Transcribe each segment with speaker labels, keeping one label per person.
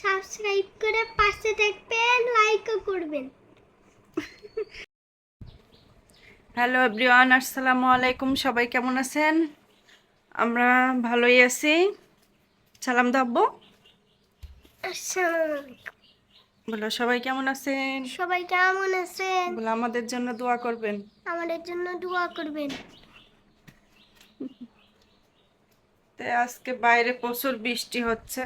Speaker 1: Subscribe করে পাশে থাকবেন লাইকও করবেন।
Speaker 2: হ্যালো এভরিওয়ান আসসালামু আলাইকুম সবাই কেমন আছেন? আমরা ভালোই আছি। সালাম দাব্বো। বলো সবাই কেমন আছেন?
Speaker 1: সবাই কেমন আছেন?
Speaker 2: বলো আমাদের জন্য দোয়া করবেন।
Speaker 1: আমাদের জন্য দোয়া করবেন।
Speaker 2: তো আজকে বাইরে প্রচুর বৃষ্টি হচ্ছে।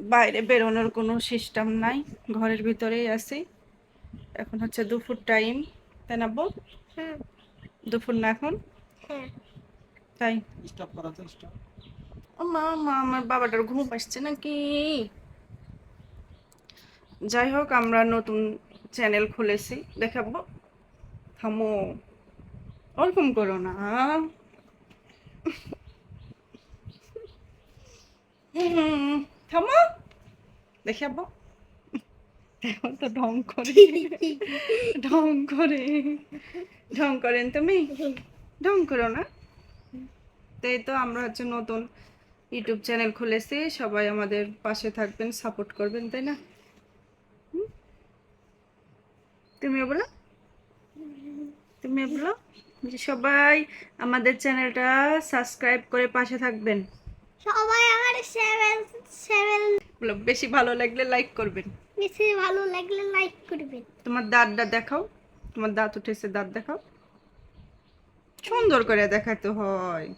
Speaker 2: বাইরে বেরোনোর কোনো সিস্টেম নাই ঘরের ভিতরেই আছি। এখন হচ্ছে দুপুর টাইম তাই না বল?
Speaker 1: হুম।
Speaker 2: দুপুর না এখন?
Speaker 1: হ্যাঁ।
Speaker 2: তাই?
Speaker 3: স্টপ করা স্টপ
Speaker 2: মা মা আমার বাবাটার ঘুম আসছে নাকি? যাই হোক আমরা নতুন চ্যানেল খুলেছি দেখাবো। থামো। ওরকম করো না। হুম, থামো। দেখাবো এখন তো ঢং করে। ঢং করে। ঢং করেন তুমি? ঢং করো না। তাই তো আমরা হচ্ছে নতুন ইউটিউব চ্যানেল খুলেছি। সবাই আমাদের পাশে থাকবেন, সাপোর্ট করবেন, তাই না? তুমিও বলো। তুমিও বলো। সবাই আমাদের চ্যানেলটা সাবস্ক্রাইব করে পাশে থাকবেন।
Speaker 1: সবাই
Speaker 2: বেশি ভালো লাগলে লাইক করবেন।
Speaker 1: বেশি ভালো লাগলে লাইক করবেন।
Speaker 2: তোমার দাঁতটা দেখাও। তোমার দাঁত উঠেছে দাঁত দেখাও। সুন্দর করে দেখাতে হয়।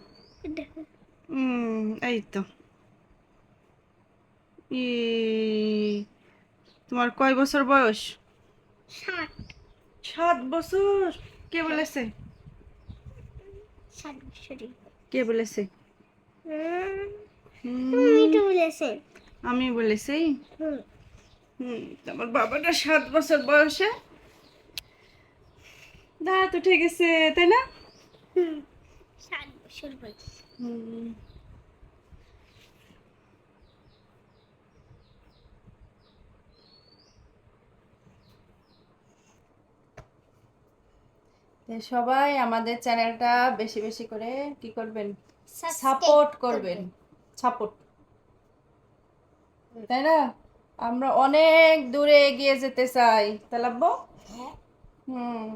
Speaker 2: এই তো। ই তোমার কয় বছর বয়স?
Speaker 1: ষাট।
Speaker 2: সাত বছর? কে বলেছে?
Speaker 1: ষাট বছরই।
Speaker 2: কে বলেছে? আমি বলেছি। তোমার বাবাটা সাত বছর বয়সে। দাঁত উঠে গেছে তাই না?
Speaker 1: হুম বছর বয়স।
Speaker 2: সবাই আমাদের চ্যানেলটা বেশি বেশি করে কি করবেন? সাপোর্ট করবেন। সাপোর্ট তাই না? আমরা অনেক দূরে এগিয়ে যেতে চাই।
Speaker 1: হ্যাঁ
Speaker 2: হুম।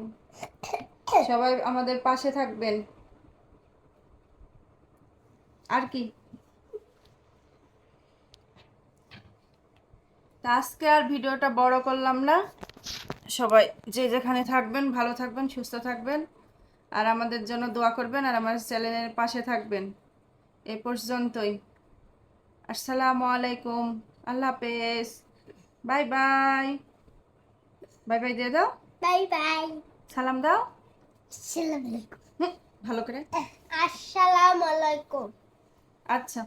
Speaker 2: সবাই আমাদের পাশে থাকবেন। আর কি? আজকে আর ভিডিওটা বড় করলাম না। সবাই যে যেখানে থাকবেন, ভালো থাকবেন, সুস্থ থাকবেন। আর আমাদের জন্য দোয়া করবেন আর আমার চ্যানেলের পাশে থাকবেন। এ পর্যন্তই। আসসালামু আলাইকুম। আল্লাহ হাফেজ। Bye bye. বাই বাই দিয়ে দাও।
Speaker 1: Bye bye.
Speaker 2: সালাম দাও।
Speaker 1: সালাম আলাইকুম।
Speaker 2: ভালো করে।
Speaker 1: আসসালামু আলাইকুম।
Speaker 2: আচ্ছা।